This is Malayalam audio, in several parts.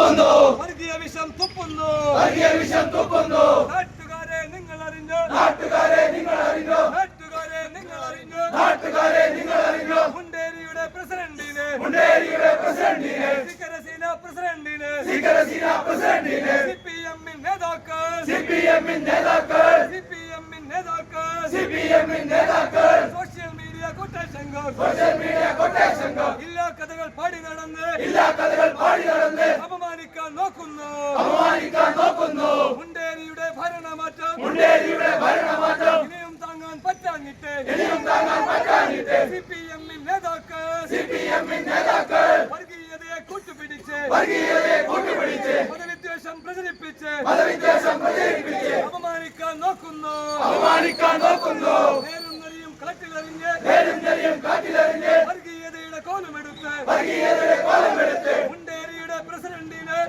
തുപ്പുന്നു. വർഗീയ വിഷം തുപ്പുന്നു. വർഗീയ വിഷം തുപ്പുന്നു. നാട്ടുകാരെ നിങ്ങൾ അറിഞ്ഞു നാട്ടുകാരെ നിങ്ങൾ അറിഞ്ഞോ നാട്ടുകാരെ നിങ്ങൾ അറിഞ്ഞു നാട്ടുകാരെ നിങ്ങൾ അറിഞ്ഞോ മുണ്ടേരിയുടെ പ്രസിഡന്റിന് മുണ്ടേരിയുടെ പ്രസിഡന്റിനെ ശിഖരസേന പ്രസിഡന്റിന് ശിഖരസീന പ്രസിഡന്റിനെ സി പി എമ്മിൻ നേതാക്കൾ സി പി എമ്മിൻ നേതാക്കൾ സി പി എമ്മിൻ നേതാക്കൾ സി പി എമ്മിൻ നേതാക്കൾ സോഷ്യൽ മീഡിയ കൂട്ടശങ്കം സോഷ്യൽ മീഡിയ കൊട്ടേഷൻകൾ ഇല്ലാ കഥകൾ പാടി നടന്ന് ഇല്ലാ കഥകൾ പാടി നടന്ന് അപമാനിക്കാൻ നോക്കുന്നു. അപമാനിക്കാൻ നോക്കുന്നു. മുണ്ടേരിയുടെ ഭരണമാറ്റം. മുണ്ടേരിയുടെ ഭരണമാറ്റം. ഇനിയും താങ്ങാൻ പറ്റാഞ്ഞിട്ട്. ഇനിയും താങ്ങാൻ പറ്റാഞ്ഞിട്ട്. സി പി എമ്മിൻ നേതാക്കൾ. സി പി എമ്മിൻ നേതാക്കൾ. വർഗീയതയെ കൂട്ടുപിടിച്ച്. വർഗീയതയെ കൂട്ടുപിടിച്ച്. മതവിദ്വേഷം പ്രചരിപ്പിച്ച്. മതവിദ്വേഷം പ്രചരിപ്പിച്ച്. അപമാനിക്കാൻ നോക്കുന്നു. അപമാനിക്കാൻ നോക്കുന്നു. നേരും നെറിയും കളറ്റിലെറിഞ്ഞ് നേരും നെറിയും കാറ്റിലെറിഞ്ഞ്. വർഗീയതയുടെ കോലമെടുത്ത്. വർഗീയതയുടെ കോലമെടുത്ത് മുണ്ടേരിയുടെ പ്രസിഡന്റിന് മുണ്ടേരിയുടെ പ്രസിഡന്റിനെ അപമാനിച്ചു കാ-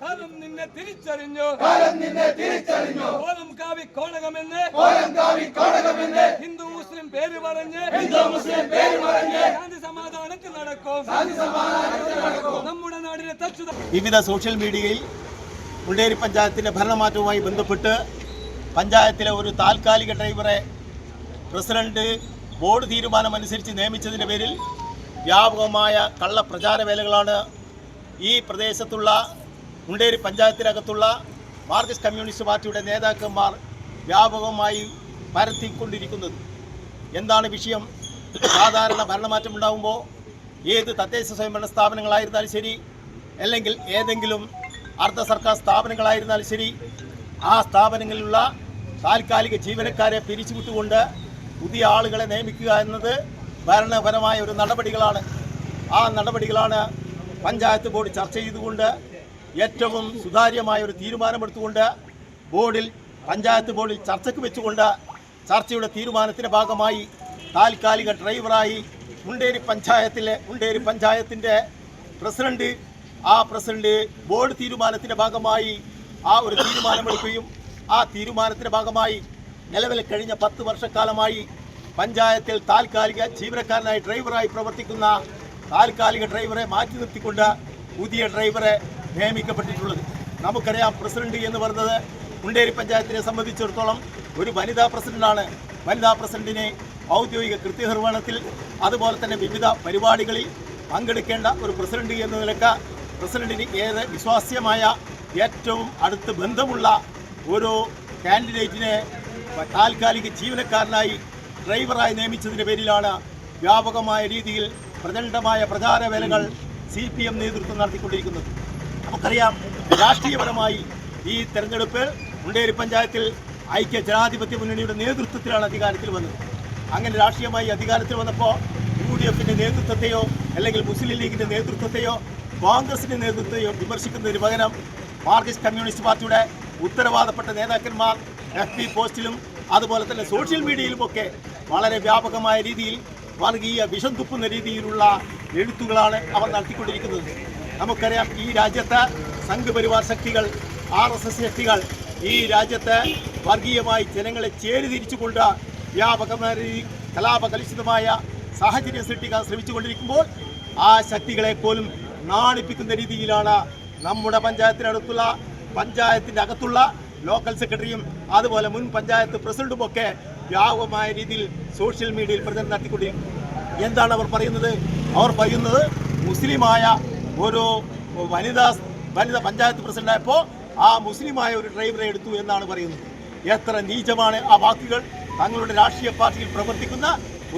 കാലം നിന്നെ തിരിച്ചറിഞ്ഞു. കാലം നിന്നെ തിരിച്ചറിഞ്ഞു. കോലം കാവി കോണകമെന്ന് കോലം കാവി ഹിന്ദു മുസ്ലിം പേര് പറഞ്ഞ്. ഹിന്ദു മുസ്ലിം പേര് പറഞ്ഞ്. ശാന്തി സമാധാനത്തിൽ നടക്കും. ശാന്തി സമാധാനത്തിൽ നടക്കും. നമ്മുടെ നാടിനെ തച്ചു വിവിധ സോഷ്യൽ മീഡിയയിൽ മുണ്ടേരി പഞ്ചായത്തിന്റെ ഭരണമാറ്റവുമായി ബന്ധപ്പെട്ട് പഞ്ചായത്തിലെ ഒരു താൽക്കാലിക ഡ്രൈവറെ പ്രസിഡന്റ് ബോർഡ് തീരുമാനമനുസരിച്ച് നിയമിച്ചതിന്റെ പേരിൽ വ്യാപകമായ കള്ള പ്രചാര വേലകളാണ് ഈ പ്രദേശത്തുള്ള മുണ്ടേരി പഞ്ചായത്തിനകത്തുള്ള മാർക്സിസ്റ്റ് കമ്മ്യൂണിസ്റ്റ് പാർട്ടിയുടെ നേതാക്കന്മാർ വ്യാപകമായി പരത്തിക്കൊണ്ടിരിക്കുന്നത്. എന്താണ് വിഷയം? സാധാരണ ഭരണമാറ്റം ഉണ്ടാകുമ്പോൾ ഏത് തദ്ദേശ സ്വയംഭരണ സ്ഥാപനങ്ങളായിരുന്നാലും ശരി അല്ലെങ്കിൽ ഏതെങ്കിലും അർദ്ധ സർക്കാർ സ്ഥാപനങ്ങളായിരുന്നാലും ശരി ആ സ്ഥാപനങ്ങളിലുള്ള താൽക്കാലിക ജീവനക്കാരെ പിരിച്ചുവിട്ടുകൊണ്ട് പുതിയ ആളുകളെ നിയമിക്കുക എന്നത് ഭരണപരമായ ഒരു നടപടികളാണ്. ആ നടപടികളാണ് പഞ്ചായത്ത് ബോർഡ് ചർച്ച ചെയ്തുകൊണ്ട് ഏറ്റവും സുതാര്യമായ ഒരു തീരുമാനമെടുത്തുകൊണ്ട് ബോർഡിൽ പഞ്ചായത്ത് ബോർഡിൽ ചർച്ചയ്ക്ക് വെച്ചുകൊണ്ട് ചർച്ചയുടെ തീരുമാനത്തിന്റെ ഭാഗമായി താൽക്കാലിക ഡ്രൈവറായി മുണ്ടേരി പഞ്ചായത്തിലെ മുണ്ടേരി പഞ്ചായത്തിന്റെ പ്രസിഡന്റ് ആ പ്രസിഡന്റ് ബോർഡ് തീരുമാനത്തിന്റെ ഭാഗമായി ആ ഒരു തീരുമാനമെടുക്കുകയും ആ തീരുമാനത്തിന്റെ ഭാഗമായി നിലവിൽ കഴിഞ്ഞ പത്ത് വർഷക്കാലമായി പഞ്ചായത്തിൽ താൽക്കാലിക ജീവനക്കാരനായി ഡ്രൈവറായി പ്രവർത്തിക്കുന്ന താൽക്കാലിക ഡ്രൈവറെ മാറ്റി നിർത്തിക്കൊണ്ട് പുതിയ ഡ്രൈവറെ നിയമിക്കപ്പെട്ടിട്ടുള്ളത്. നമുക്കറിയാം പ്രസിഡന്റ് എന്ന് പറഞ്ഞത് മുണ്ടേരി പഞ്ചായത്തിനെ സംബന്ധിച്ചിടത്തോളം ഒരു വനിതാ പ്രസിഡന്റാണ്. വനിതാ പ്രസിഡന്റിനെ ഔദ്യോഗിക കൃത്യനിർവഹണത്തിൽ അതുപോലെ തന്നെ വിവിധ പരിപാടികളിൽ പങ്കെടുക്കേണ്ട ഒരു പ്രസിഡന്റ് എന്ന നിലയ്ക്ക് പ്രസിഡന്റിന് ഏറെ വിശ്വാസ്യമായ ഏറ്റവും അടുത്ത് ബന്ധമുള്ള ഒരു കാൻഡിഡേറ്റിനെ താൽക്കാലിക ജീവനക്കാരനായി ഡ്രൈവറായി നിയമിച്ചതിന്റെ പേരിലാണ് വ്യാപകമായ രീതിയിൽ പ്രചണ്ഡമായ പ്രചാരവേലകൾ സി പി എം നേതൃത്വം നടത്തിക്കൊണ്ടിരിക്കുന്നത്. നമുക്കറിയാം രാഷ്ട്രീയപരമായി ഈ തെരഞ്ഞെടുപ്പ് മുണ്ടേരി പഞ്ചായത്തിൽ ഐക്യ ജനാധിപത്യ മുന്നണിയുടെ നേതൃത്വത്തിലാണ് അധികാരത്തിൽ വന്നത്. അങ്ങനെ രാഷ്ട്രീയമായി അധികാരത്തിൽ വന്നപ്പോൾ യു ഡി എഫിന്റെ നേതൃത്വത്തെയോ അല്ലെങ്കിൽ മുസ്ലിം ലീഗിന്റെ നേതൃത്വത്തെയോ കോൺഗ്രസിന്റെ നേതൃത്വത്തെയോ വിമർശിക്കുന്നതിന് പകരം മാർക്സിസ്റ്റ് കമ്മ്യൂണിസ്റ്റ് പാർട്ടിയുടെ ഉത്തരവാദപ്പെട്ട നേതാക്കന്മാർ എഫ് പി പോസ്റ്റിലും അതുപോലെ തന്നെ സോഷ്യൽ മീഡിയയിലുമൊക്കെ വളരെ വ്യാപകമായ രീതിയിൽ വർഗീയ വിഷം തുപ്പുന്ന രീതിയിലുള്ള എഴുത്തുകളാണ് അവർ നടത്തിക്കൊണ്ടിരിക്കുന്നത്. നമുക്കറിയാം ഈ രാജ്യത്ത് സംഘപരിവാർ ശക്തികൾ ആർ എസ് എസ് ശക്തികൾ ഈ രാജ്യത്ത് വർഗീയമായി ജനങ്ങളെ ചേരിതിരിച്ചുകൊണ്ട് വ്യാപകമായ കലാപകലുഷിതമായ സാഹചര്യം സൃഷ്ടിക്കാൻ ശ്രമിച്ചുകൊണ്ടിരിക്കുമ്പോൾ ആ ശക്തികളെ പോലും നാണിപ്പിക്കുന്ന രീതിയിലാണ് നമ്മുടെ പഞ്ചായത്തിനടുത്തുള്ള പഞ്ചായത്തിന്റെ അകത്തുള്ള ലോക്കൽ സെക്രട്ടറിയും അതുപോലെ മുൻ പഞ്ചായത്ത് പ്രസിഡന്റും ഒക്കെ വ്യാപകമായ രീതിയിൽ സോഷ്യൽ മീഡിയയിൽ പ്രചരണം നടത്തിക്കൊണ്ടിരിക്കും. എന്താണ് അവർ പറയുന്നത്? അവർ പറയുന്നത് മുസ്ലിമായ ഒരു വനിതാ വനിതാ പഞ്ചായത്ത് പ്രസിഡന്റായപ്പോൾ ആ മുസ്ലിമായ ഒരു ഡ്രൈവറെ എടുത്തു എന്നാണ് പറയുന്നത്. എത്ര നീചമാണ് ആ വാക്കുകൾ. തങ്ങളുടെ രാഷ്ട്രീയ പാർട്ടിയിൽ പ്രവർത്തിക്കുന്ന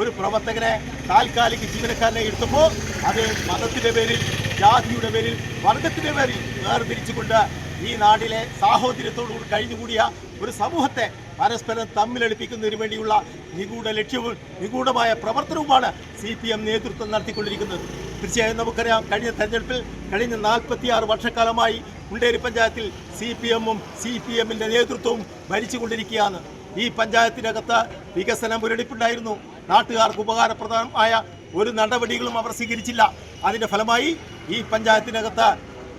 ഒരു പ്രവർത്തകനെ താൽക്കാലിക ജീവനക്കാരനെ എടുത്തപ്പോൾ അത് മതത്തിന്റെ പേരിൽ ജാതിയുടെ പേരിൽ വർഗത്തിന്റെ പേരിൽ വേർതിരിച്ചുകൊണ്ട് ഈ നാട്ടിലെ സാഹോദര്യത്തോടുകൂടി കഴിഞ്ഞുകൂടിയ ഒരു സമൂഹത്തെ പരസ്പരം തമ്മിലടിപ്പിക്കുന്നതിന് വേണ്ടിയുള്ള നിഗൂഢ ലക്ഷ്യവും നിഗൂഢമായ പ്രവർത്തനവുമാണ് സി പി എം നേതൃത്വം നടത്തിക്കൊണ്ടിരിക്കുന്നത്. തീർച്ചയായും നമുക്കറിയാം കഴിഞ്ഞ തെരഞ്ഞെടുപ്പിൽ കഴിഞ്ഞ നാൽപ്പത്തിയാറ് വർഷക്കാലമായി മുണ്ടേരി പഞ്ചായത്തിൽ സി പി എമ്മും സി പി എമ്മിന്റെ നേതൃത്വവും ഭരിച്ചുകൊണ്ടിരിക്കുകയാണ്. ഈ പഞ്ചായത്തിനകത്ത് വികസനം മുരടിപ്പുണ്ടായിരുന്നു നാട്ടുകാർക്ക് ഉപകാരപ്രദമായ ഒരു നടപടികളും അവർ സ്വീകരിച്ചില്ല. അതിന്റെ ഫലമായി ഈ പഞ്ചായത്തിനകത്ത്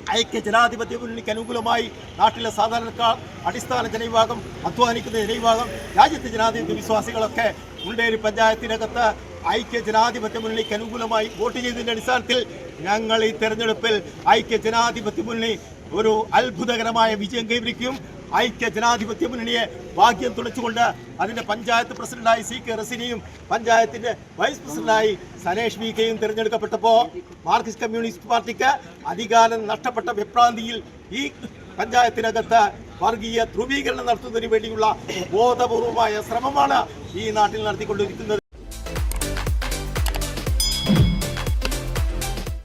ഐക്യ ജനാധിപത്യ മുന്നണിക്ക് അനുകൂലമായി നാട്ടിലെ സാധാരണക്കാർ അടിസ്ഥാന ജനവിഭാഗം അധ്വാനിക്കുന്ന ജനവിഭാഗം രാജ്യത്തെ ജനാധിപത്യ വിശ്വാസികളൊക്കെ മുണ്ടേരി പഞ്ചായത്തിനകത്ത് ഐക്യ ജനാധിപത്യ മുന്നണിക്ക് അനുകൂലമായി വോട്ട് ചെയ്തതിന്റെ അടിസ്ഥാനത്തിൽ ഞങ്ങൾ ഈ തെരഞ്ഞെടുപ്പിൽ ഐക്യ ജനാധിപത്യ മുന്നണി ഒരു അത്ഭുതകരമായ വിജയം കൈവരിക്കും. ഐക്യ ജനാധിപത്യ മുന്നണിയെ ഭാഗ്യം തുളച്ചുകൊണ്ട് അതിന്റെ പഞ്ചായത്ത് പ്രസിഡന്റായി സി കെ റസിനിയും പഞ്ചായത്തിന്റെ വൈസ് പ്രസിഡന്റായി സനേഷ് വി കെയും തിരഞ്ഞെടുക്കപ്പെട്ടപ്പോൾ മാർക്സിസ്റ്റ് കമ്മ്യൂണിസ്റ്റ് പാർട്ടിക്ക് അധികാരം നഷ്ടപ്പെട്ട വിഭ്രാന്തിയിൽ ഈ പഞ്ചായത്തിനകത്ത് വർഗീയ ധ്രുവീകരണം നടത്തുന്നതിന് വേണ്ടിയുള്ള ബോധപൂർവമായ ശ്രമമാണ് ഈ നാട്ടിൽ നടത്തിക്കൊണ്ടിരിക്കുന്നത്.